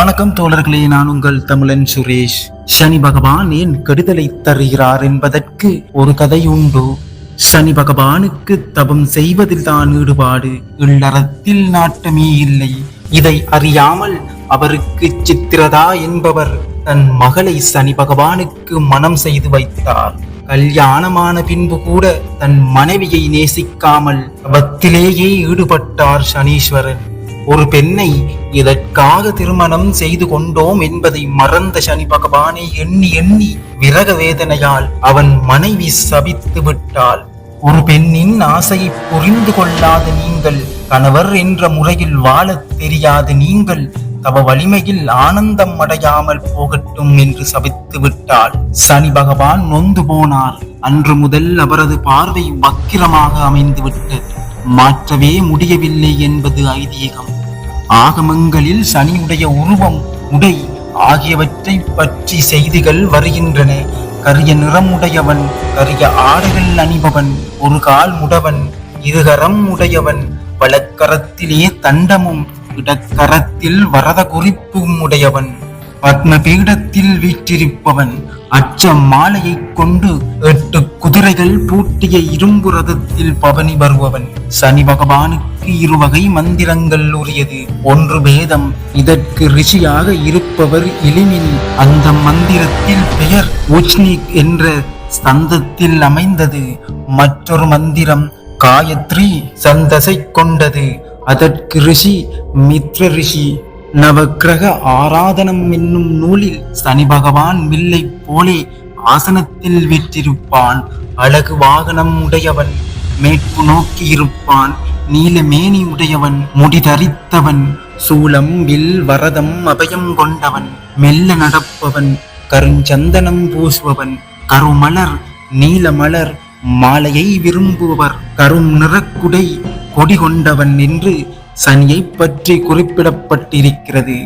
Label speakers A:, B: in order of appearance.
A: வணக்கம் தோழர்களே நான் உங்கள் தமிழன் சுரேஷ். சனி பகவான் ஏன் கெடுதலை தருகிறார் என்பதற்கு ஒரு கதை உண்டு. சனி பகவானுக்கு தபம் செய்வதில் தான் ஈடுபாடு இல்லறத்தில் நாட்டமே இல்லை. இதை அறியாமல் அவருக்கு சித்திரதா என்பவர் தன் மகளை சனி பகவானுக்கு மனம் செய்து வைத்தார். கல்யாணமான பின்பு கூட தன் மனைவியை நேசிக்காமல் தபத்திலேயே ஈடுபட்டார் சனீஸ்வரன். ஒரு பெண்ணை இதற்காக திருமணம் செய்து கொண்டோம் என்பதை மறந்த சனி பகவானை எண்ணி எண்ணி விரக வேதனையால் அவன் மனைவி சபித்து விட்டாள். ஒரு பெண்ணின் ஆசையை புரிந்து கொள்ளாத நீங்கள் கணவர் என்ற முறையில் வாழத் தெரியாத நீங்கள் தவ வலிமையில் ஆனந்தம் அடையாமல் போகட்டும் என்று சபித்து விட்டாள். சனி பகவான் நொந்து போனார். அன்று முதல் அவரது பார்வை வக்கிரமாக அமைந்து விட்டது மாற்றவே முடியவில்லை என்பது ஐதீகம். ஆகமங்களில் சனியுடைய உருவம் உடை ஆகியவற்றை பற்றி செய்திகள் வருகின்றன. கரிய நிறமுடையவன் கரிய ஆடைகள் அணிபவன் ஒரு கால் முடவன் இருகரம் உடையவன் வலக்கரத்திலே தண்டமும் இடக்கரத்தில் வரத குறிப்பும் உடையவன். பத்ம பீடத்தில் வீற்றிருப்பவன் அச்ச மாலையைக் கொண்டு எட்டு குதிரைகள் பூட்டிய இரும்பு ரதத்தில் பவனி வருபவன். சனி பகவானுக்கு இருவகை மந்திரங்கள் உரியது. ஒன்று வேதம் இதற்கு ரிஷியாக இருப்பவர் எளிமின் அந்த மந்திரத்தில் பெயர் உச்னிக் என்ற ஸ்தந்தத்தில் அமைந்தது. மற்றொரு மந்திரம் காயத்ரி சந்தசை கொண்டது. அதற்கு ரிஷி மித்ர ரிஷி. நவக்கிரக ஆராதனம் என்னும் நூலில் சனி பகவான் மில்லை போலே ஆசனத்தில் வீற்றிருப்பான் அழகு வாகனம் உடையவன் மேற்கு நோக்கி இருப்பான். நீலமேனி உடையவன் முடி தரித்தவன் சூலம் வில் வரதம் அபயம் கொண்டவன் மெல்ல நடப்பவன் கருஞ்சந்தனம் பூசுபவன் கருமலர் நீலமலர் மாலையை விரும்புபவர் கரும் நிறக்குடை கொடி கொண்டவன் என்று சனியை பற்றி குறிப்பிடப்பட்டிருக்கிறது.